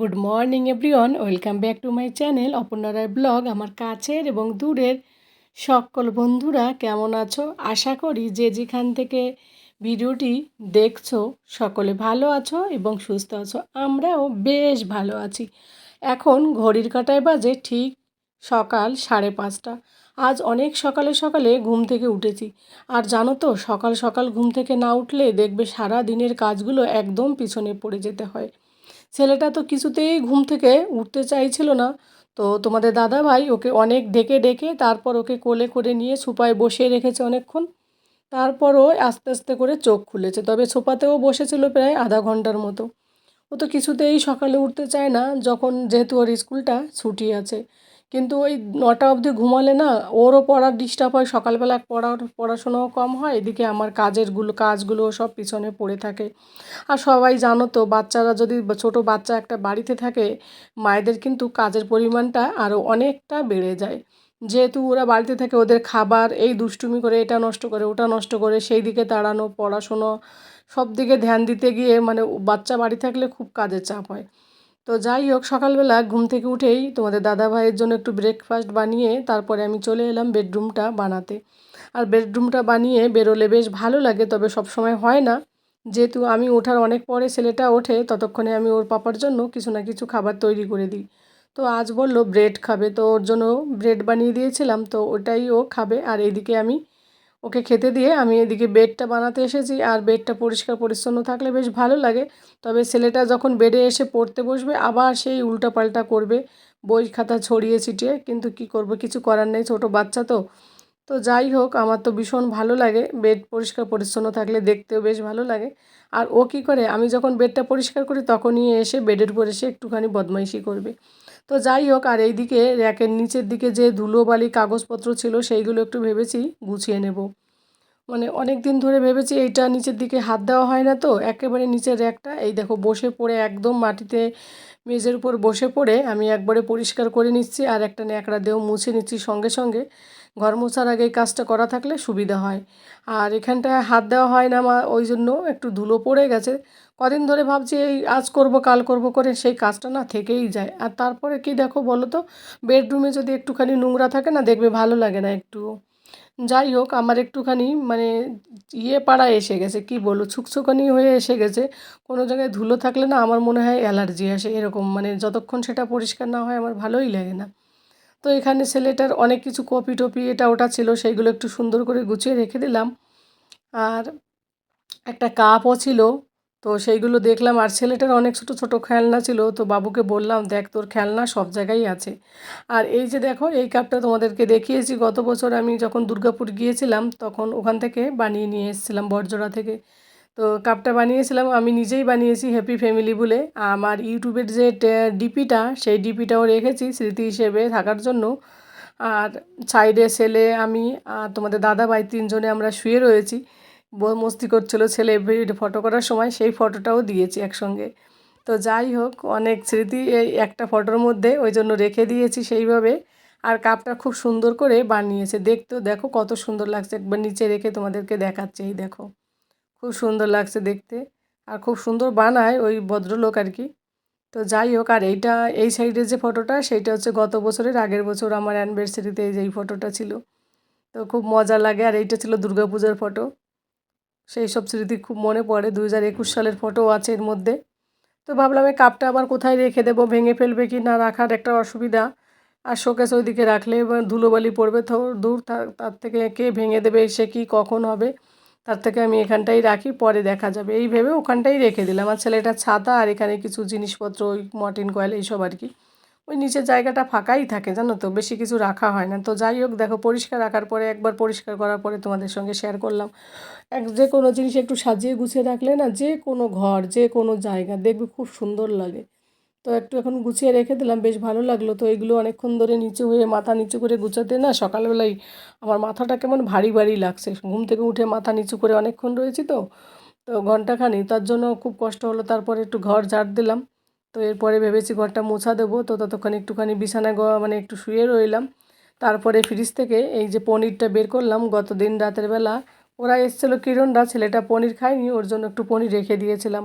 Good morning everyone welcome back to my channel অপর্ণারার blog আমার কাছের এবং দূরের সকল বন্ধুরা কেমন আছো? আশা করি যে যেখান থেকে ভিডিওটি দেখছ, সকলে ভালো আছো এবং সুস্থ আছো। আমরাও বেশ ভালো আছি। এখন ঘড়ির কাঁটায় বাজে ঠিক সকাল সাড়ে পাঁচটা। আজ অনেক সকালে সকালে ঘুম থেকে উঠেছি। আর জানো তো, সকাল সকাল ঘুম থেকে না উঠলে দেখবে সারা দিনের কাজগুলো একদম পিছনে পড়ে যেতে হয়। ছেলেটা তো কিছুতেই ঘুম থেকে উঠতে চাইছিল না। তো তোমাদের দাদা ভাই ওকে অনেক ডেকে ডেকে তারপর ওকে কোলে করে নিয়ে সুপায় বসিয়ে রেখেছে অনেকক্ষণ। তারপরও আস্তে আস্তে করে চোখ খুলেছে, তবে সোপাতেও বসেছিল প্রায় আধা ঘণ্টার মতো। ও তো কিছুতেই সকালে উঠতে চায় না, যখন যেহেতু ওর স্কুলটা ছুটি আছে। কিন্তু ওই নটা অবধি ঘুমালে না ওরও পড়ার ডিস্টার্ব হয়, সকালবেলা পড়ার, পড়াশোনাও কম হয়, এদিকে আমার কাজেরগুলো কাজগুলো সব পিছনে পড়ে থাকে। আর সবাই জানো তো, বাচ্চারা যদি ছোট বাচ্চা একটা বাড়িতে থাকে, মায়েদের কিন্তু কাজের পরিমাণটা আরও অনেকটা বেড়ে যায়। যেহেতু ওরা বাড়িতে থাকে, ওদের খাবার, এই দুষ্টুমি করে, এটা নষ্ট করে, ওটা নষ্ট করে, সেই দিকে তাড়ানো, পড়াশুনো, সব দিকে ধ্যান দিতে গিয়ে মানে বাচ্চা বাড়ি থাকলে খুব কাজের চাপ হয়। তো যাই হোক, সকালবেলা ঘুম থেকে উঠেই তোমাদের দাদা ভাইয়ের জন্য একটু ব্রেকফাস্ট বানিয়ে তারপরে আমি চলে এলাম বেডরুমটা বানাতে। আর বেডরুমটা বানিয়ে বেরোলে বেশ ভালো লাগে, তবে সব সময় হয় না। যেহেতু আমি ওঠার অনেক পরে ছেলেটা ওঠে, ততক্ষণে আমি ওর পাপার জন্য কিছু না কিছু খাবার তৈরি করে দিই। তো আজ বলল ব্রেড খাবে, তো ওর জন্য ব্রেড বানিয়ে দিয়েছিলাম, তো ওটাই ও খাবে। আর এইদিকে আমি ওকে খেতে দিয়ে আমি এদিকে বেডটা বানাতে এসেছি আর বেডটা পরিষ্কার পরিচ্ছন্ন থাকলে বেশ ভালো লাগে। তবে ছেলেটা যখন বেডে এসে পড়তে বসবে, আবার সেই উল্টাপাল্টা করবে, বই খাতা ছড়িয়ে ছিটিয়ে। কিন্তু কি করব, কিছু করার নেই, ছোট বাচ্চা তো। তো যাই হোক, আমার তো ভীষণ ভালো লাগে। বেড পরিষ্কার পরিচ্ছন্ন থাকলে দেখতেও বেশ ভালো লাগে। আর ও কী করে, আমি যখন বেডটা পরিষ্কার করি, তখনই এসে বেডের উপর এসে একটুখানি বদমাইশি করবে। তো যাই হোক, আর এইদিকে র্যাকের নিচের দিকে যে ধুলোবালি কাগজপত্র ছিল, সেইগুলো একটু ভেবেছি গুছিয়ে নেব। মানে অনেক দিন ধরে ভেবেছি এইটা নিচের দিকে হাত দেওয়া হয় না তো, একেবারে নিচের র্যাকটা। এই দেখো, বসে পড়ে একদম মাটিতে মেঝের উপর বসে পড়ে আমি একবারে পরিষ্কার করে নিচ্ছি আর একটা ন্যাকড়া দেও মুছে নিচ্ছি সঙ্গে সঙ্গে। ঘর মোছার আগে এই কাজটা করা থাকলে সুবিধা হয়। আর এখানটায় হাত দেওয়া হয় না আমার ওই জন্য একটু ধুলো পড়ে গেছে। কদিন ধরে ভাবছি এই আজ করব, কাল করব করে সেই কাজটা না থেকেই যায়। আর তারপরে কি দেখো বলো তো বেডরুমে যদি একটুখানি নোংরা থাকে না, দেখবে ভালো লাগে না একটু। যাই হোক, আমার একটুখানি মানে ইয়ে পাড়া এসে গেছে, কি বলব, ছুকছুকানি হয়ে এসে গেছে। কোনো জায়গায় ধুলো থাকলে না আমার মনে হয় অ্যালার্জি আসে, এরকম মানে যতক্ষণ সেটা পরিষ্কার না হয় আমার ভালোই লাগে না। তো এখানে ছেলেটার অনেক কিছু কপি টপি এটা ওটা ছিল, সেইগুলো একটু সুন্দর করে গুছিয়ে রেখে দিলাম। আর একটা কাপও ছিল তো সেইগুলো দেখলাম। আর ছেলেটার অনেক ছোটো ছোটো খেলনা ছিল। তো বাবুকে বললাম, দেখ, তোর খেলনা সব জায়গায় আছে। আর এই যে দেখো, এই কাপটা তোমাদেরকে দেখিয়েছি। গত বছর আমি যখন দুর্গাপুর গিয়েছিলাম, তখন ওখান থেকে বানিয়ে নিয়ে এসেছিলাম বরজোড়া থেকে। তো কাপটা বানিয়েছিলাম। আমি নিজেই বানিয়েছি হ্যাপি ফ্যামিলি বলে। আমার ইউটিউবের যে ডিপিটা, সেই ডিপিটাও রেখেছি স্মৃতি হিসেবে থাকার জন্য। আর সাইডে ছেলে, আমি তোমাদের দাদা ভাই তিনজনে আমরা শুয়ে রয়েছি। মস্তি করছিল ছেলে ভিডিও ফটো করার সময়, সেই ফটোটাও দিয়েছি একসঙ্গে। তো যাই হোক, অনেক স্মৃতি এই একটা ফটোর মধ্যে ওই জন্য রেখে দিয়েছি সেইভাবে। আর কাপটা খুব সুন্দর করে বানিয়েছে। দেখতেও দেখো কত সুন্দর লাগছে। একবার নিচে রেখে তোমাদেরকে দেখাচ্ছে, এই দেখো। খুব সুন্দর লাগছে দেখতে। আর খুব সুন্দর বানায় ওই ভদ্রলোক আর কি। তো যাই হোক, আর এইটা, এই সাইডের যে ফটোটা সেইটা হচ্ছে গত বছরের আগের বছর আমার অ্যানিভার্সারিতে এই যে এই ফটোটা ছিল। তো খুব মজা লাগে। আর এইটা ছিল দুর্গাপূজার ফটো সেই সব স্মৃতি খুব মনে পড়ে। দু হাজার একুশ সালের ফটো আছে এর মধ্যে। তো ভাবলাম এই কাপটা আবার কোথায় রেখে দেবো? ভেঙে ফেলবে কি না? রাখার একটা অসুবিধা। আর শোকেস ওইদিকে রাখলে ধুলোবালি পড়বে তো দূর। তার- থেকে কে ভেঙে দেবে? সে কি, কখন হবে? তার থেকে আমি এখানটাই রাখি, পরে দেখা যাবে। এই ভেবে ওখানটাই রেখে দিলাম। আর ছেলেটার ছাতা আর এখানে কিছু জিনিসপত্র, ওই মর্টিন কয়েল এইসব আর কি। ওই নিচের জায়গাটা ফাঁকাই থাকে, জানো তো? বেশি কিছু রাখা হয় না। তো যাই হোক, দেখো, পরিষ্কার রাখার পরে, একবার পরিষ্কার করার পরে তোমাদের সঙ্গে শেয়ার করলাম। এক, যে কোনো জিনিস একটু সাজিয়ে গুছিয়ে রাখলে না, যে কোনো ঘর, যে কোনো জায়গা দেখবে খুব সুন্দর লাগে। তো একটু এখন গুছিয়ে রেখে দিলাম, বেশ ভালো লাগল। তো এগুলো অনেকক্ষণ ধরে নিচু হয়ে, মাথা নিচু করে গুছাতে না সকালবেলায় আমার মাথাটা কেমন ভারী ভারী লাগছে। ঘুম থেকে উঠে মাথা নিচু করে অনেকক্ষণ রয়েছি তো তো ঘন্টাখানি তার জন্য খুব কষ্ট হলো, তারপরে একটু ঘর ঝাড় দিলাম। তো এরপরে ভেবেছি ঘরটা মোছা দেবো। তো ততক্ষণ একটুখানি বিছানায় গ মানে একটু শুয়ে রইলাম। তারপরে ফ্রিজ থেকে এই যে পনিরটা বের করলাম গত দিন রাতের বেলা। ওরা এসেছিল কিরণরা ছেলেটা পনির খায়নি, ওর জন্য একটু পনির রেখে দিয়েছিলাম।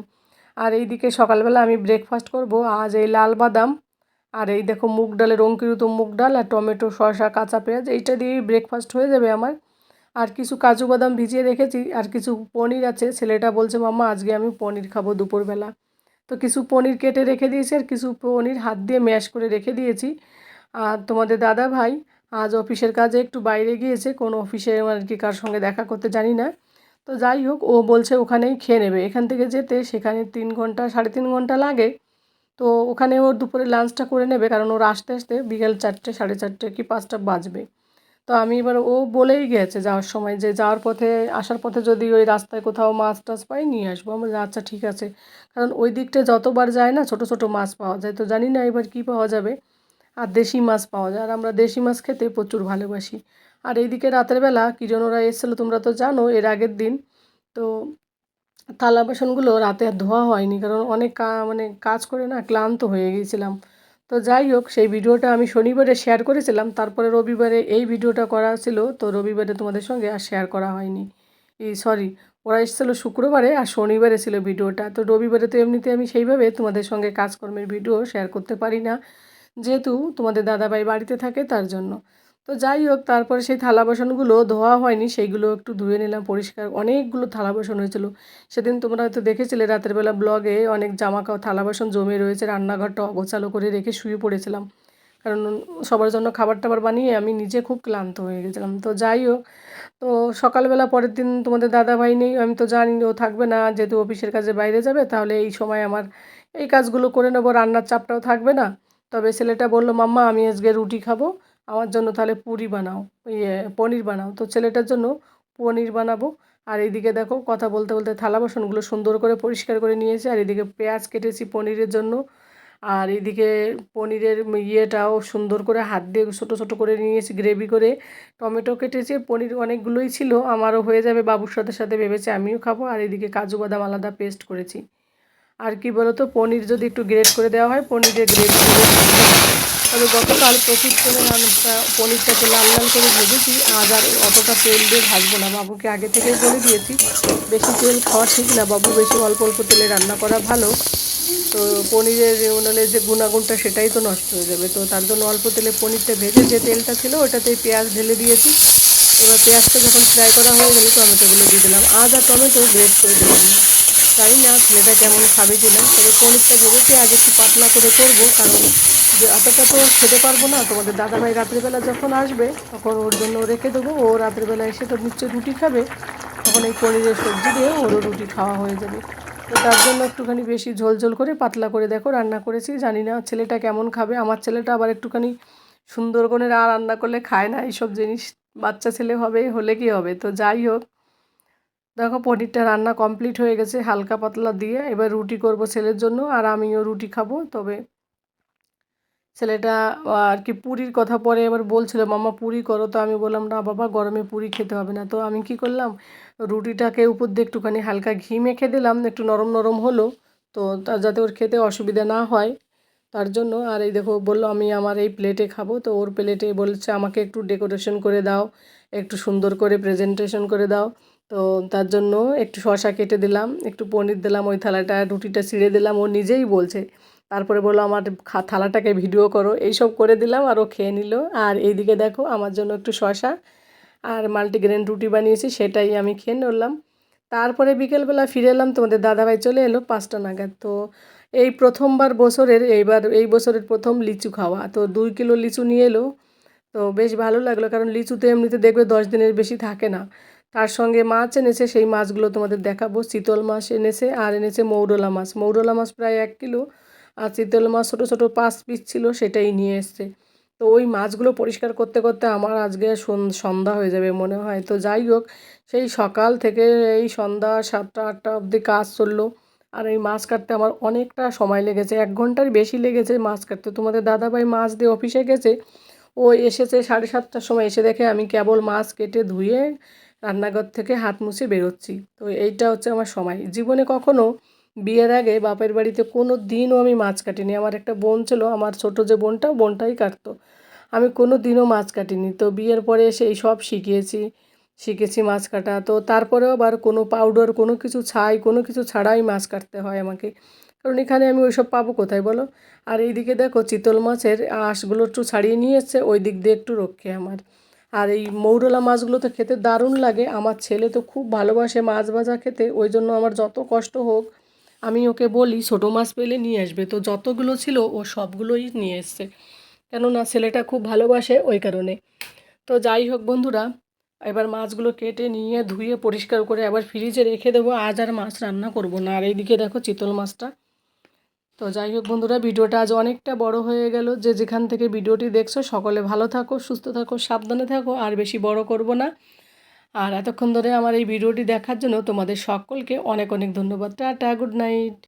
আর এইদিকে সকালবেলা আমি ব্রেকফাস্ট করব। আজ এই লাল বাদাম, আর এই দেখো মুগ ডালের অঙ্কিরিত মুগ ডাল আর টমেটো, শসা, কাঁচা পেঁয়াজ, এইটা দিয়েই ব্রেকফাস্ট হয়ে যাবে আমার। আর কিছু কাজু বাদাম ভিজিয়ে রেখেছি, আর কিছু পনির আছে। ছেলেটা বলছে, মাম্মা, আজকে আমি পনির খাব দুপুরবেলা। তো কিছু পনির কেটে রেখে দিয়েছি আর কিছু পনির হাত দিয়ে ম্যাশ করে রেখে দিয়েছি। আর তোমাদের দাদা ভাই আজ অফিসের কাজে একটু বাইরে গিয়েছে, কোন অফিসে আর কি কার সঙ্গে দেখা করতে জানি না। তো যাই হোক, ও বলছে ওখানেই খেয়ে নেবে। এখান থেকে যেতে সেখানে তিন ঘণ্টা, সাড়ে তিন ঘণ্টা লাগে। তো ওখানে ওর দুপুরে লাঞ্চটা করে নেবে, কারণ ওর আসতে আসতে বিকেল চারটে, সাড়ে চারটে কি পাঁচটা বাজবে। তো আমি এবার ও বলেই গেছে যাওয়ার সময় যে যাওয়ার পথে, আসার পথে যদি ওই রাস্তায় কোথাও মাছ টাছ পাই নিয়ে আসব। আমরা আচ্ছা ঠিক আছে। কারণ ওই দিকটা যতবার যায় না, ছোট ছোট মাছ পাওয়া যায়। তো জানি না এবার কী পাওয়া যাবে। আর দেশি মাছ পাওয়া যায়। আর আমরা দেশি মাছ খেতে প্রচুর ভালোবাসি। আর এইদিকে রাতের বেলা কিরণ ওরা এসেছিল, তোমরা তো জানো, এর আগের দিন। তো থালা বাসনগুলো রাতে আর ধোয়া হয়নি। কারণ অনেক কা মানে কাজ করে না, ক্লান্ত হয়ে গিয়েছিলাম তো যাই হোক, সেই ভিডিওটা আমি শনিবারে শেয়ার করেছিলাম। তারপরে রবিবারে এই ভিডিওটা করা ছিল, তো রবিবারে তোমাদের সঙ্গে আর শেয়ার করা হয়নি। এই সরি ওরা এসেছিল শুক্রবারে আর শনিবারে ছিল ভিডিওটা। তো রবিবারে তো এমনিতে আমি সেইভাবে তোমাদের সঙ্গে কাজকর্মের ভিডিও শেয়ার করতে পারি না, যেহেতু তোমাদের দাদাভাই বাড়িতে থাকে তার জন্য। তো যাই হোক, তারপরে সেই থালা বাসনগুলো ধোয়া হয়নি, সেইগুলো একটু ধুয়ে নিলাম পরিষ্কার। অনেকগুলো থালা বাসন হয়েছিল। সেদিন তোমরা হয়তো দেখেছিলে, রাতের বেলা ব্লগে অনেক জামা কাপড় থালা বাসন জমে রয়েছে রান্নাঘরটা অগোছালো করে রেখে শুয়ে পড়েছিলাম। কারণ সবার জন্য খাবার টাবার বানিয়ে আমি নিজে খুব ক্লান্ত হয়ে গেছিলাম। তো যাই হোক, তো সকালবেলা পরের দিন তোমাদের দাদা ভাই নেই, আমি তো জানি ও থাকবে না, যেহেতু অফিসের কাজে বাইরে যাবে, তাহলে এই সময় আমার এই কাজগুলো করে নেব, রান্নার চাপটাও থাকবে না। তবে ছেলেটা বলল, মাম্মা, আমি আজকে রুটি খাব। আমার জন্য তাহলে পুরি বানাও ইয়ে পনির বানাও। তো ছেলেটার জন্য পনির বানাবো। আর এইদিকে দেখো কথা বলতে বলতে থালা বাসনগুলো সুন্দর করে পরিষ্কার করে নিয়েছি। আর এদিকে পেঁয়াজ কেটেছি পনিরের জন্য। আর এইদিকে পনিরের ইয়েটাও সুন্দর করে হাত দিয়ে ছোটো ছোটো করে নিয়েছি, গ্রেভি করে। টমেটো কেটেছি, পনির অনেকগুলোই ছিল, আমারও হয়ে যাবে বাবুর সাথে সাথে ভেবেছে আমিও খাব। আর এদিকে কাজু বাদাম আলাদা পেস্ট করেছি। আর কি বলতো, পনির যদি একটু গ্রেট করে দেওয়া হয়, পনিরের গ্রেট তবে গতকাল প্রচুর রান্নাটা পনিরটাকে লাল লাল করে ভেজেছি। আজ আর অতটা তেল দিয়ে ভাজবো না। বাবুকে আগে থেকেই বলে দিয়েছি, বেশি তেল খাওয়া ঠিক না। বাবু বেশি অল্প অল্প তেলে রান্না করা ভালো। তো পনিরের উনুনে যে গুণাগুণটা সেটাই তো নষ্ট হয়ে যাবে। তো তার জন্য অল্প তেলে পনিরটা ভেজে যে তেলটা ছিল, ওটাতেই পেঁয়াজ ঢেলে দিয়েছি। এবার পেঁয়াজটা যখন ফ্রাই করা হয়ে গেলে টমেটোগুলো দিয়ে দিলাম। আজ আর টমেটো গ্রেট করে দিলাম জানি না, ছেলেটা কেমন খাবে কি না। তবে পনিরটা ভেবেছি আজ একটু পাতলা করে করব, কারণ যে অতটা তো খেতে পারব না। তোমাদের দাদাভাই রাত্রিবেলা যখন আসবে, তখন ওর জন্য রেখে দেবো। ও রাত্রিবেলা এসে তো নিশ্চয়ই রুটি খাবে। তখন এই পনিরের সবজি দিয়ে ওরও রুটি খাওয়া হয়ে যাবে। তো তার জন্য একটুখানি বেশি ঝোল ঝোল করে, পাতলা করে দেখো, রান্না করেছি। জানি না ছেলেটা কেমন খাবে। আমার ছেলেটা আবার একটুখানি সুন্দর করে না রান্না করলে খায় না। এইসব জিনিস বাচ্চা ছেলে হবে, হলে কি হবে? তো যাই হোক, দেখো পনিরটা রান্না কমপ্লিট হয়ে গেছে হালকা পাতলা দিয়ে। এবার রুটি করব ছেলের জন্য, আর আমিও রুটি খাব। তবে ছেলেটা আর কি পুরীর কথা পরে এবার বলছিল মামা পুরি করো। তো আমি বললাম, না বাবা, গরমে পুরি খেতে হবে না। তো আমি কি করলাম, রুটিটাকে উপর দিয়ে একটুখানি হালকা ঘি মেখে দিলাম, একটু নরম নরম হলো। তো যাতে ওর খেতে অসুবিধা না হয়, তার জন্য। আর এই দেখো, বলল, আমি আমার এই প্লেটে খাব। তো ওর প্লেটে বলছে, আমাকে একটু ডেকোরেশন করে দাও, একটু সুন্দর করে প্রেজেন্টেশন করে দাও। তো তার জন্য একটু শশা কেটে দিলাম, একটু পনির দিলাম, ওই থালাটা, রুটিটা ছিঁড়ে দিলাম। ও নিজেই বলছে তারপরে বলল, আমার থালাটাকে ভিডিও করো। এইসব করে দিলাম আর ও খেয়ে নিল। আর এইদিকে দেখো, আমার জন্য একটু শশা আর মাল্টিগ্রেন রুটি বানিয়েছি, সেটাই আমি খেয়ে নিলাম। তারপরে বিকেলবেলা ফিরে এলাম, তোমাদের দাদাভাই চলে এলো পাঁচটা নাগাদ। তো এই প্রথমবার বছরের, এইবার, এই বছরের প্রথম লিচু খাওয়া। তো দুই কিলো লিচু নিয়ে এলো। তো বেশ ভালো লাগল, কারণ লিচুতে এমনিতে দেখবে দশ দিনের বেশি থাকে না। তার সঙ্গে মাছ এনেছে, সেই মাছগুলো তোমাদের দেখাবো। চিতল মাছ এনেছে আর এনেছে মৌরলা মাছ। মৌরলা মাছ প্রায় এক কিলো। আর চিতল মাছ ছোটো ছোটো পাঁচ পিস ছিল সেটাই নিয়ে এসছে। তো ওই মাছগুলো পরিষ্কার করতে করতে আমার আজকে সন- সন্ধ্যা হয়ে যাবে মনে হয়। তো যাই হোক, সেই সকাল থেকে এই সন্ধ্যা সাতটা, আটটা অবধি কাজ চলল। আর এই মাছ কাটতে আমার অনেকটা সময় লেগেছে, এক ঘণ্টার বেশি লেগেছে মাছ কাটতে। তোমাদের দাদাভাই মাছ দিয়ে অফিসে গেছে, ও এসেছে সাড়ে সাতটার সময়। এসে দেখে আমি কেবল মাছ কেটে ধুয়ে রান্নাঘর থেকে হাত মুছে বেরোচ্ছি। তো এইটা হচ্ছে আমার সময়। জীবনে কখনো বিয়ের আগে বাপের বাড়িতে কোনো দিনও আমি মাছ কাটিনি। আমার একটা বোন ছিল, আমার ছোট যে বোনটা, বোনটাই কাটতো। আমি কোনো দিনও মাছ কাটিনি। তো বিয়ের পরে এসে এই সব শিখিয়েছি, শিখেছি মাছ কাটা। তো তারপরেও আবার কোনো পাউডার কোনো কিছু ছাই, কোনো কিছু ছাড়াই মাছ কাটতে হয় আমাকে। কারণ এখানে আমি ওইসব পাবো কোথায় বলো? আর এইদিকে দেখো চিতল মাছের আঁশগুলো একটু ছাড়িয়ে নিয়ে এসছে ওই দিক দিয়ে একটু রক্ষে আমার। আর এই মৌরলা মাছগুলো তো খেতে দারুণ লাগে। আমার ছেলে তো খুব ভালোবাসে মাছ ভাজা খেতে, ওই জন্য আমার যত কষ্ট হোক আমি ওকে বলি, ছোটো মাছ পেলে নিয়ে আসবে। তো যতগুলো ছিল, ও সবগুলোই নিয়ে এসছে। কেননা ছেলেটা খুব ভালোবাসে ওই কারণে। তো যাই হোক বন্ধুরা, এবার মাছগুলো কেটে নিয়ে ধুয়ে পরিষ্কার করে আবার ফ্রিজে রেখে দেবো। আজ আর মাছ রান্না করব না। আর এইদিকে দেখো চিতল মাছটা। তো যাই হোক বন্ধুরা, ভিডিওটা আজ অনেকটা বড় হয়ে গেল। যে যেখান থেকে ভিডিওটি দেখছ, সকলে ভালো থাকো, সুস্থ থাকো, সাবধানে থাকো। আর বেশি বড় করব না। আর এতক্ষণ ধরে আমার এই ভিডিওটি দেখার জন্য তোমাদের সকলকে অনেক অনেক ধন্যবাদ। Ta ta, good night.